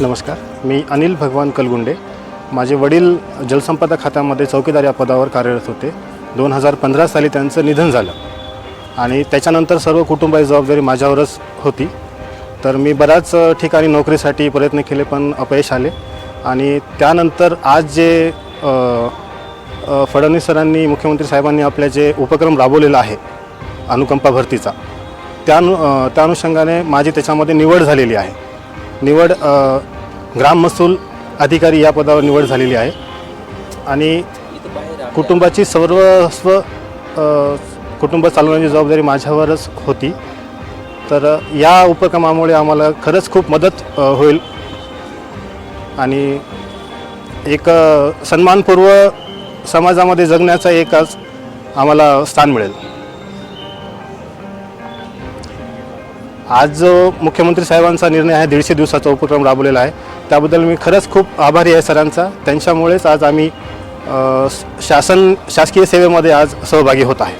नमस्कार. मी अनिल भगवान कलगुंडे. माझे वडील जलसंपदा खात्यामध्ये चौकीदार या पदावर कार्यरत होते. दोन हजार पंधरा साली त्यांचं निधन झालं. आणि त्याच्यानंतर सर्व कुटुंबाची जबाबदारी माझ्यावरच होती. तर मी बऱ्याच ठिकाणी नोकरीसाठी प्रयत्न केले पण अपयश आले. आणि त्यानंतर आज जे फडणवीस सरांनी मुख्यमंत्री साहेबांनी आपल्या जे उपक्रम राबवलेला आहे अनुकंपा भरतीचा त्यानु त्या अनुषंगाने माझी त्याच्यामध्ये निवड झालेली आहे. निवड ग्राम महसूल अधिकारी या पदावर निवड झालेली आहे. आणि कुटुंबाची सर्वस्व कुटुंब चालवण्याची जबाबदारी माझ्यावरच होती. तर या उपक्रमामुळे आम्हाला खरंच खूप मदत होईल. आणि एक सन्मानपूर्व समाजामध्ये जगण्याचा एक आज आम्हाला स्थान मिळेल. आज जो मुख्यमंत्री साहेबांचा निर्णय आहे दीडशे दिवसाचा उपक्रम राबवलेला आहे त्याबद्दल मी खरंच खूप आभारी आहे सरांचा. त्यांच्यामुळेच आज आम्ही शासन शासकीय सेवेमध्ये आज सहभागी होत आहे.